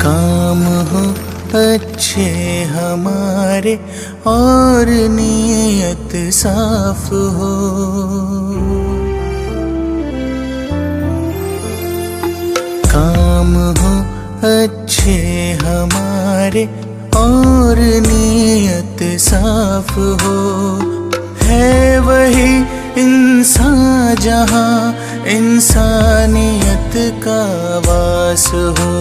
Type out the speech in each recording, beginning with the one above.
काम हो अच्छे हमारे और नीयत साफ हो। काम हो अच्छे हमारे और नीयत साफ हो। है वही इंसान जहाँ इंसानियत का वास हो,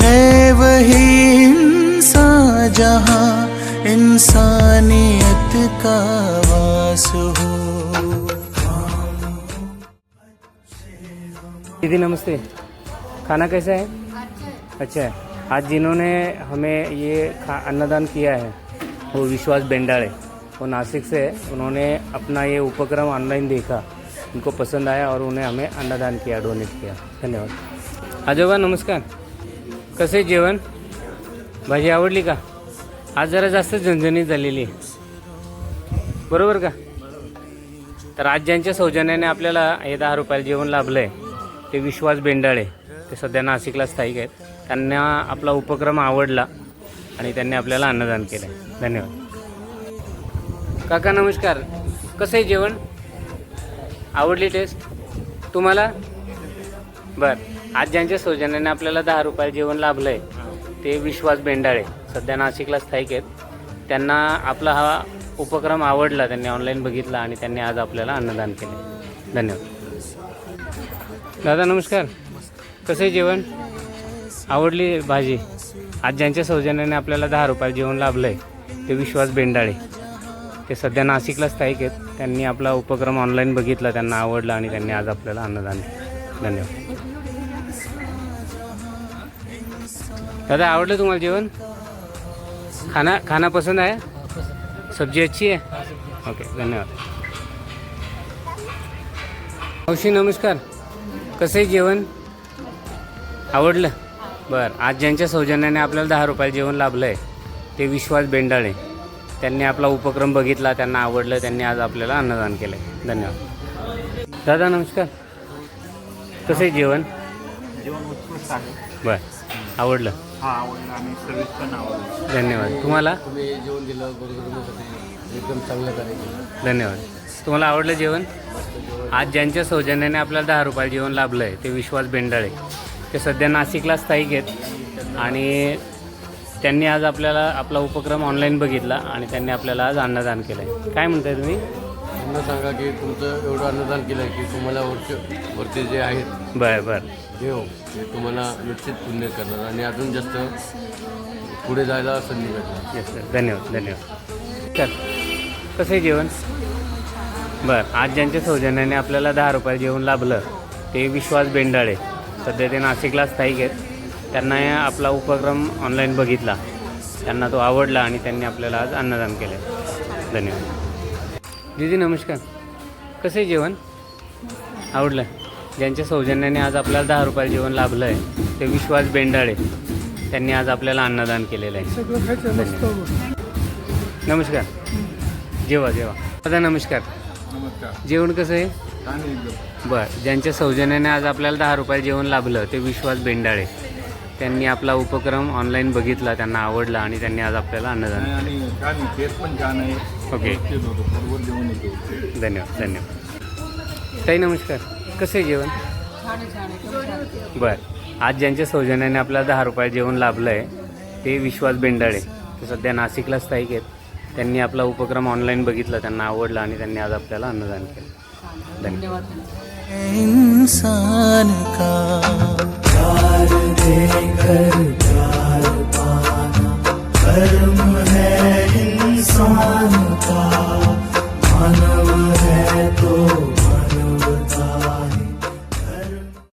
है वही इंसान जहाँ इंसानियत का वास हो। दीदी, नमस्ते। खाना कैसा है? अच्छा है। आज जिन्होंने हमें ये अन्नदान किया है, वो विश्वास बेंडाड़े वो नासिक से है उन्होंने अपना ये उपक्रम ऑनलाइन देखा। उनको पसंद आया और उन्हें हमें अन्नदान किया डोनेट किया। धन्यवाद। आजोबा नमस्कार। कसे आहे जेवण? भाजी आवडली का? आज जरा जास्त झणझणीत झालेली आहे. बरोबर का? तर आज ज्यांच्या सौजन्याने आपल्याला हे दहा रुपयाला जेवण लाभलं आहे ते विश्वास बेंडाळे ते सध्या नाशिकला स्थायिक आहेत. त्यांना आपला उपक्रम आवडला आणि त्यांनी आपल्याला अन्नदान केलं आहे धन्यवाद. काका नमस्कार. कसं आहे जेवण? आवडली टेस्ट तुम्हाला? बरं. आज ज्यांच्या सौजन्याने आपल्याला दहा रुपयाला जेवण लाभलं आहे ते विश्वास बेंडाळे. सध्या नाशिकला स्थायिक आहेत. त्यांना आपला हा उपक्रम आवडला त्यांनी ऑनलाईन बघितला आणि त्यांनी आज आपल्याला अन्नदान केले. धन्यवाद. दादा नमस्कार. कसं आहे जेवण? आवडली भाजी? आज ज्यांच्या सौजन्याने आपल्याला दहा रुपयाला जेवण लाभलं आहे ते विश्वास बेंडाळे. ते सध्या नाशिकला स्थायिक आहेत. त्यांनी आपला उपक्रम ऑनलाईन बघितला त्यांना आवडला आणि त्यांनी आज आपल्याला अन्नदान धन्यवाद. दादा आवडलं तुम्हाला जेवण? खाना खाना पसंद आहे? सब्जी अच्छी आहे? ओके धन्यवाद. मावशी नमस्कार. कसं आहे जेवण? आवडलं? बरं आज ज्यांच्या सौजन्याने आपल्याला दहा रुपयाला जेवण लाभलं आहे ते विश्वास बेंडाळे. त्यांनी आपला उपक्रम बघितला त्यांना आवडलं त्यांनी आज आपल्याला अन्नदान केलं आहे धन्यवाद. दादा नमस्कार. कसं आहे जेवण? जेवण उत्कृष्ट आहे. बरं. आवडलं? हा आवडला. आणि सर्विस पण आवडली. धन्यवाद. तुम्हाला? तुम्ही जेवण दिलं गोरगरिबांसाठी एकदम चांगलं करायचं धन्यवाद. तुम्हाला आवडलं जेवण? आज ज्यांच्या सौजन्याने आपल्याला दहा रुपयाला जेवण लाभलं आहे ते विश्वास बेंडाळे. ते सध्या नाशिकला स्थायिक आहेत. आणि त्यांनी आज आपल्याला आपला उपक्रम ऑनलाईन बघितला आणि त्यांनी आपल्याला आज अन्नदान केलं आहे काय म्हणताय तुम्ही? त्यांना सांगा की तुमचं एवढं अन्नदान केलं की तुम्हाला वरचे वरचे जे आहेत बरं बरं. देव ते तुम्हाला निश्चित पुण्य करणार आणि अजून जास्त पुढे जायला संधी भेटणार. येस सर धन्यवाद धन्यवाद. तर कसं आहे जेवण? बरं आज ज्यांच्या सौजन्याने आपल्याला दहा रुपयाला जेवण लाभलं ते विश्वास बेंडाळे. सध्या ते नाशिकला स्थायिक आहेत. त्यांना आपला उपक्रम ऑनलाईन बघितला. त्यांना तो आवडला आणि त्यांनी आपल्याला आज अन्नदान केलं आहे धन्यवाद. दीदी नमस्कार. कसं आहे जेवण? आवडलं ज्यांच्या सौजन्याने आज आपल्याला दहा रुपयाला जेवण लाभलं आहे ते विश्वास बेंडाळे त्यांनी आज आपल्याला अन्नदान केलेलं आहे. नमस्कार. जेवा जेवा. दादा नमस्कार. नमस्कार. जेवण कसं आहे? बरं. ज्यांच्या सौजन्याने आज आपल्याला दहा रुपयाला जेवण लाभलं ते विश्वास बेंडाळे. त्यांनी आपला उपक्रम ऑनलाईन बघितला त्यांना आवडला आणि त्यांनी आज आपल्याला अन्नदान आणि छान आहे टेस्ट पण छान आहे. ओके. व्यवस्थित होतं बरोबर जेवण येतो. धन्यवाद धन्यवाद. ताई नमस्कार. कसं आहे जेवण? बरं. आज ज्यांच्या सौजन्याने आपल्याला दहा रुपयाला जेवण लाभलं आहे ते विश्वास बेंडाळे. ते सध्या नाशिकला स्थायिक आहेत. त्यांनी आपला उपक्रम ऑनलाईन बघितला त्यांना आवडला आणि त्यांनी आज आपल्याला अन्नदान केलं. धन्यवाद. इंसान का Hey.